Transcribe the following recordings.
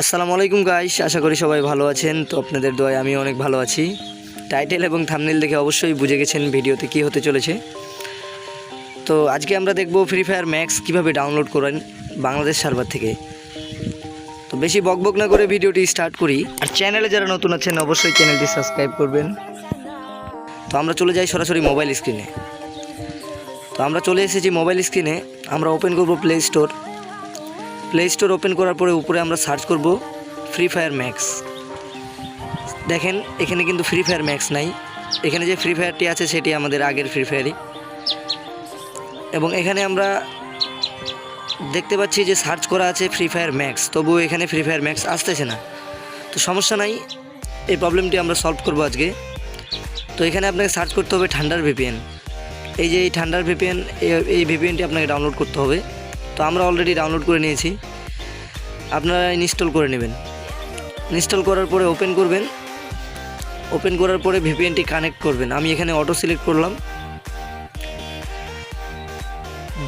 আসসালামু আলাইকুম গাইস আশা করি সবাই ভালো আছেন। তো আপনাদের দোয়ায় আমি অনেক ভালো আছি। টাইটেল এবং থামনেল দেখে অবশ্যই বুঝে গেছেন ভিডিওতে কি হতে চলেছে। তো আজকে আমরা দেখব ফ্রি ফায়ার ম্যাক্স কীভাবে ডাউনলোড করেন বাংলাদেশ সার্ভার থেকে। তো বেশি বকবক না করে ভিডিওটি স্টার্ট করি। আর চ্যানেলে যারা নতুন আছেন, অবশ্যই চ্যানেলটি সাবস্ক্রাইব করবেন। তো আমরা চলে যাই সরাসরি মোবাইল স্ক্রিনে তো আমরা চলে এসেছি মোবাইল স্ক্রিনে আমরা ওপেন করব play store play store open করার পরে উপরে আমরা সার্চ করব ফ্রি ফায়ার ম্যাক্স দেখেন, এখানে কিন্তু ফ্রি ফায়ার ম্যাক্স নাই। এখানে যে ফ্রি ফায়ারটি আছে, সেটি আমাদের আগের ফ্রি ফায়ারই এবং এখানে আমরা দেখতে পাচ্ছি যে সার্চ করা আছে ফ্রি ফায়ার ম্যাক্স তবুও এখানে ফ্রি ফায়ার ম্যাক্স আসতেছে না। তো সমস্যা নাই, এই প্রবলেমটি আমরা সলভ করব আজকে। তো এখানে আপনাকে সার্চ করতে হবে ঠান্ডার ভিপিএন এই যে এই ঠান্ডার ভিপিএন এই ভিপিএনটি আপনাকে ডাউনলোড করতে হবে। তো আমরা অলরেডি ডাউনলোড করে নিয়েছি। আপনারা ইনস্টল করে নেবেন। ইনস্টল করার পরে ওপেন করবেন। ওপেন করার পরে ভিপিএনটি কানেক্ট করবেন। আমি এখানে অটো সিলেক্ট করলাম।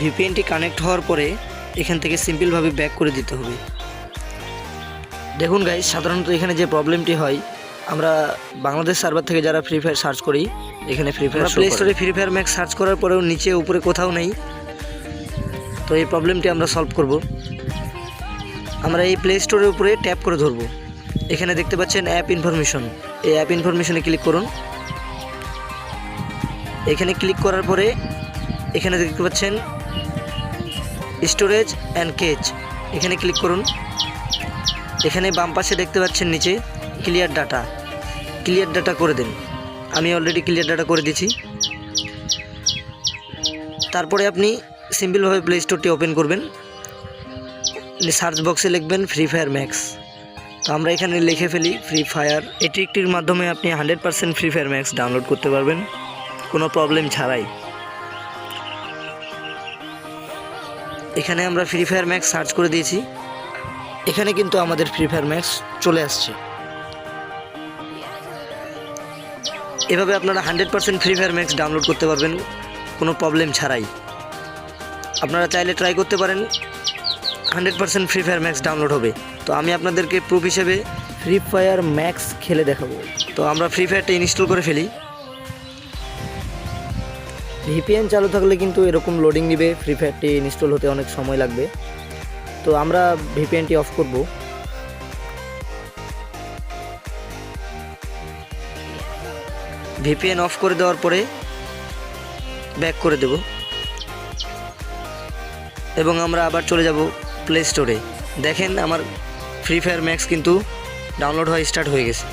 ভিপিএনটি কানেক্ট হওয়ার পরে এখান থেকে সিম্পলভাবে ব্যাক করে দিতে হবে। দেখুন গাইজ সাধারণত এখানে যে প্রবলেমটি হয় আমরা বাংলাদেশ সার্ভার থেকে যারা ফ্রি ফায়ার সার্চ করি এখানে ফ্রি ফায়ার প্লে স্টোরে ফ্রি ফায়ার ম্যাক্স সার্চ করার পরেও নিচে উপরে কোথাও নেই। তো এই প্রবলেমটি আমরা সলভ করব। আমরা এই প্লে স্টোরের উপরে ট্যাপ করে ধরবো। এখানে দেখতে পাচ্ছেন অ্যাপ ইনফরমেশন এই অ্যাপ ইনফরমেশনে ক্লিক করুন। এখানে ক্লিক করার পরে এখানে দেখতে পাচ্ছেন স্টোরেজ অ্যান্ড কেচ এখানে ক্লিক করুন। এখানে বাম পাশে দেখতে পাচ্ছেন নিচে ক্লিয়ার ডাটা ক্লিয়ার ডাটা করে দিন। আমি অলরেডি ক্লিয়ার ডাটা করে দিয়েছি। তারপরে আপনি সিম্পলভাবে প্লে স্টোরটি ওপেন করবেন। সার্চ বক্সে লিখবেন ফ্রি ফায়ার ম্যাক্স তো আমরা এখানে লিখে ফেলি ফ্রি ফায়ার এটি একটির মাধ্যমে আপনি hundred percent free fire max download করতে পারবেন। কোনো প্রবলেম ছাড়াই। এখানে আমরা ফ্রি ফায়ার ম্যাক্স সার্চ করে দিয়েছি। এখানে কিন্তু আমাদের ফ্রি ফায়ার ম্যাক্স চলে আসছে। এভাবে আপনারা hundred percent free fire max download করতে পারবেন। কোনো প্রবলেম ছাড়াই। আপনারা চাইলে ট্রাই করতে পারেন। Hundred percent free fire max download হবে। তো আমি আপনাদেরকে প্রুফ হিসেবে ফ্রি ফায়ার ম্যাক্স খেলে দেখাবো। তো আমরা ফ্রি ফায়ারটা ইনস্টল করে ফেলি। ভিপিএন চালু থাকলে কিন্তু এরকম লোডিং নিবে। ফ্রি ফায়ারটি ইনস্টল হতে অনেক সময় লাগবে। তো আমরা ভিপিএনটি অফ করব। ভিপিএন অফ করে দেওয়ার পরে ব্যাক করে দেব। এবং আমরা আবার চলে যাব প্লে স্টোরে দেখেন আমার ফ্রি ফায়ার ম্যাক্স কিন্তু ডাউনলোড হওয়া স্টার্ট হয়ে গেছে।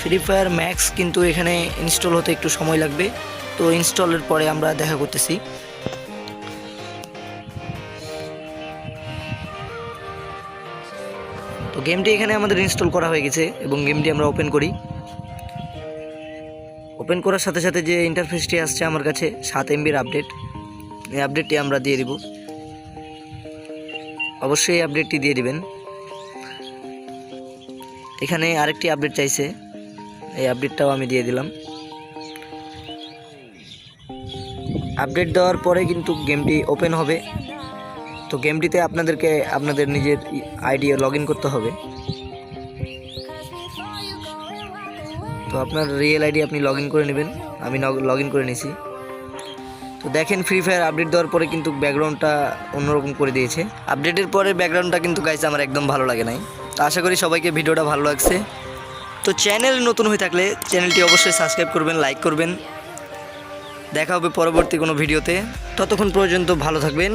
ফ্রি ফায়ার ম্যাক্স কিন্তু এখানে ইনস্টল হতে একটু সময় লাগবে। তো ইনস্টলের পরে আমরা দেখা করতেছি। তো গেমটি এখানে আমাদের ইনস্টল করা হয়ে গেছে এবং গেমটি আমরা ওপেন করি। ওপেন করার সাথে সাথে যে ইন্টারফেসটি আসছে আমার কাছে, সাত এমবির আপডেট এই আপডেটটি আমরা দিয়ে দিব। অবশ্যই আপডেটটি দিয়ে দিবেন। এখানে আরেকটি আপডেট চাইছে। এই আপডেটটাও আমি দিয়ে দিলাম। আপডেট দেওয়ার পরে কিন্তু গেমটি ওপেন হবে। তো গেমটিতে আপনাদেরকে আপনাদের নিজের আইডি লগ করতে হবে। তো আপনার রিয়েল আইডি আপনি লগ করে নেবেন। আমি লগ করে নিয়েছি তো দেখেন ফ্রি ফায়ার আপডেট দেওয়ার পরে কিন্তু ব্যাকগ্রাউন্ডটা অন্যরকম করে দিয়েছে। আপডেটের পরে ব্যাকগ্রাউন্ডটা কিন্তু গাইছে আমার একদম ভালো লাগে নাই। তো আশা করি সবাইকে ভিডিওটা ভালো লাগছে। তো চ্যানেল নতুন হয়ে থাকলে চ্যানেলটি অবশ্যই সাবস্ক্রাইব করবেন লাইক করবেন। দেখা হবে পরবর্তী কোনো ভিডিওতে। ততক্ষণ পর্যন্ত ভালো থাকবেন।